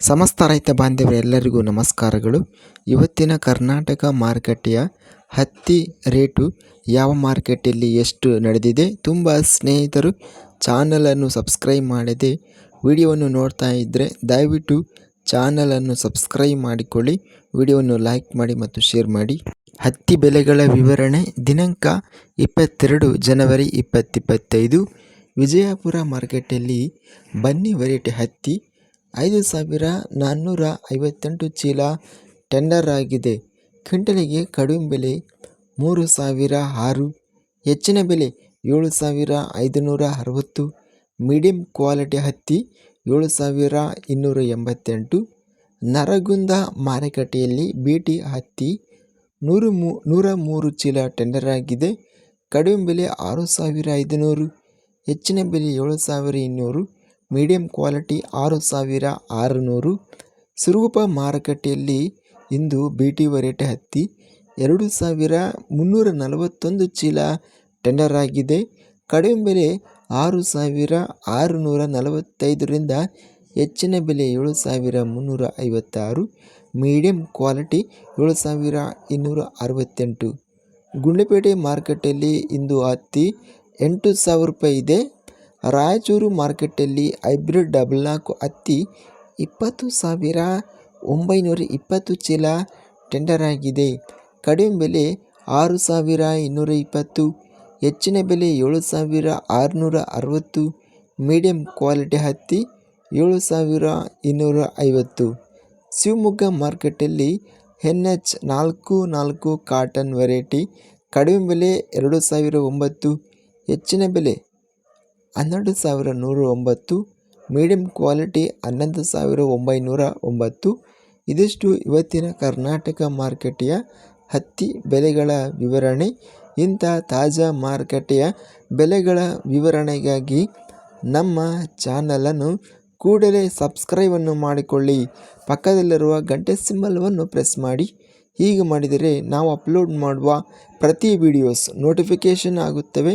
ಸಮಸ್ತ ರೈತ ಬಾಂಧವರೆಲ್ಲರಿಗೂ ನಮಸ್ಕಾರಗಳು. ಇವತ್ತಿನ ಕರ್ನಾಟಕ ಮಾರುಕಟ್ಟೆಯ ಹತ್ತಿ ರೇಟು ಯಾವ ಮಾರ್ಕೆಟಲ್ಲಿ ಎಷ್ಟು ನಡೆದಿದೆ ತುಂಬ ಸ್ನೇಹಿತರು ಚಾನಲನ್ನು ಸಬ್ಸ್ಕ್ರೈಬ್ ಮಾಡದೆ ವಿಡಿಯೋವನ್ನು ನೋಡ್ತಾ ಇದ್ದರೆ ದಯವಿಟ್ಟು ಚಾನಲನ್ನು ಸಬ್ಸ್ಕ್ರೈಬ್ ಮಾಡಿಕೊಳ್ಳಿ, ವಿಡಿಯೋವನ್ನು ಲೈಕ್ ಮಾಡಿ ಮತ್ತು ಶೇರ್ ಮಾಡಿ. ಹತ್ತಿ ಬೆಲೆಗಳ ವಿವರಣೆ, ದಿನಾಂಕ ಇಪ್ಪತ್ತೆರಡು ಜನವರಿ ಇಪ್ಪತ್ತಿಪ್ಪತ್ತೈದು ವಿಜಯಪುರ ಮಾರ್ಕೆಟಲ್ಲಿ ಬನ್ನಿ ವೆರೈಟಿ ಹತ್ತಿ ಐದು ಸಾವಿರ ನಾನ್ನೂರ ಐವತ್ತೆಂಟು ಚೀಲ ಟೆಂಡರ್ ಆಗಿದೆ. ಕ್ವಿಂಟಲಿಗೆ ಕಡಿಮೆ ಬೆಲೆ ಮೂರು ಸಾವಿರ ಆರು, ಹೆಚ್ಚಿನ ಬೆಲೆ ಏಳು ಸಾವಿರ ಐದುನೂರ ಅರವತ್ತು ಮೀಡಿಯಂ ಕ್ವಾಲಿಟಿ ಹತ್ತಿ ಏಳು ಸಾವಿರ ಇನ್ನೂರ ಎಂಬತ್ತೆಂಟು, ನರಗುಂದ ಮಾರುಕಟ್ಟೆಯಲ್ಲಿ ಭೇಟಿ ಹತ್ತಿ ನೂರು ಮೂ ನೂರ ಮೂರು ಚೀಲ ಟೆಂಡರ್ ಆಗಿದೆ. ಕಡಿಮೆ ಬೆಲೆ ಆರು ಸಾವಿರ ಐದುನೂರು, ಹೆಚ್ಚಿನ ಬೆಲೆ ಏಳು ಸಾವಿರ ಇನ್ನೂರು ಮೀಡಿಯಂ ಕ್ವಾಲಿಟಿ ಆರು ಸಾವಿರ ಆರುನೂರು. ಸುರೂಪ ಮಾರುಕಟ್ಟೆಯಲ್ಲಿ ಇಂದು ಬಿ ಟಿ ರೇಟ್ ಹತ್ತಿ ಎರಡು ಸಾವಿರ ಮುನ್ನೂರ ನಲವತ್ತೊಂದು ಚೀಲ ಟೆಂಡರ್ ಆಗಿದೆ. ಕಡಿಮೆ ಬೆಲೆ ಆರು ಸಾವಿರ ಆರುನೂರ ನಲವತ್ತೈದರಿಂದ ಹೆಚ್ಚಿನ ಬೆಲೆ ಏಳು ಸಾವಿರ ಮುನ್ನೂರ ಐವತ್ತಾರು. ಮೀಡಿಯಂ ಕ್ವಾಲಿಟಿ ಏಳು ಸಾವಿರ ಇನ್ನೂರ ಅರವತ್ತೆಂಟು. ಗುಂಡ್ಲುಪೇಟೆ ಮಾರುಕಟ್ಟೆಯಲ್ಲಿ ಇಂದು ಹತ್ತಿ ಎಂಟು ಸಾವಿರ ರೂಪಾಯಿ ಇದೆ. ರಾಯಚೂರು ಮಾರ್ಕೆಟ್ಟಲ್ಲಿ ಹೈಬ್ರಿಡ್ ಡಬಲ್ ನಾಲ್ಕು ಹತ್ತಿ ಇಪ್ಪತ್ತು ಸಾವಿರ ಒಂಬೈನೂರ ಇಪ್ಪತ್ತು ಚೀಲ ಟೆಂಡರ್ ಆಗಿದೆ. ಕಡಿಮೆ ಬೆಲೆ ಆರು ಸಾವಿರ ಇನ್ನೂರ ಇಪ್ಪತ್ತು, ಹೆಚ್ಚಿನ ಬೆಲೆ ಏಳು ಸಾವಿರ ಆರುನೂರ ಅರವತ್ತು, ಮೀಡಿಯಂ ಕ್ವಾಲಿಟಿ ಹತ್ತಿ ಏಳು ಸಾವಿರ ಇನ್ನೂರ ಐವತ್ತು. ಶಿವಮೊಗ್ಗ ಮಾರ್ಕೆಟಲ್ಲಿ ಎನ್ ಎಚ್ ನಾಲ್ಕು ನಾಲ್ಕು ಕಾಟನ್ ವೆರೈಟಿ ಕಡಿಮೆ ಬೆಲೆ ಎರಡು ಸಾವಿರ ಒಂಬತ್ತು, ಹೆಚ್ಚಿನ ಬೆಲೆ ಹನ್ನೆರಡು ಸಾವಿರ ನೂರ ಒಂಬತ್ತು ಮೀಡಿಯಂ ಕ್ವಾಲಿಟಿ ಹನ್ನೊಂದು ಸಾವಿರ ಒಂಬೈನೂರ ಒಂಬತ್ತು ಇದಿಷ್ಟು ಇವತ್ತಿನ ಕರ್ನಾಟಕ ಮಾರುಕಟ್ಟೆಯ ಹತ್ತಿ ಬೆಲೆಗಳ ವಿವರಣೆ. ಇಂಥ ತಾಜಾ ಮಾರುಕಟ್ಟೆಯ ಬೆಲೆಗಳ ವಿವರಣೆಗಾಗಿ ನಮ್ಮ ಚಾನಲನ್ನು ಕೂಡಲೇ ಸಬ್ಸ್ಕ್ರೈಬನ್ನು ಮಾಡಿಕೊಳ್ಳಿ. ಪಕ್ಕದಲ್ಲಿರುವ ಗಂಟೆ ಸಿಂಬಲ್ವನ್ನು ಪ್ರೆಸ್ ಮಾಡಿ. ಹೀಗೆ ಮಾಡಿದರೆ ನಾವು ಅಪ್ಲೋಡ್ ಮಾಡುವ ಪ್ರತಿ ವಿಡಿಯೋಸ್ ನೋಟಿಫಿಕೇಷನ್ ಆಗುತ್ತವೆ.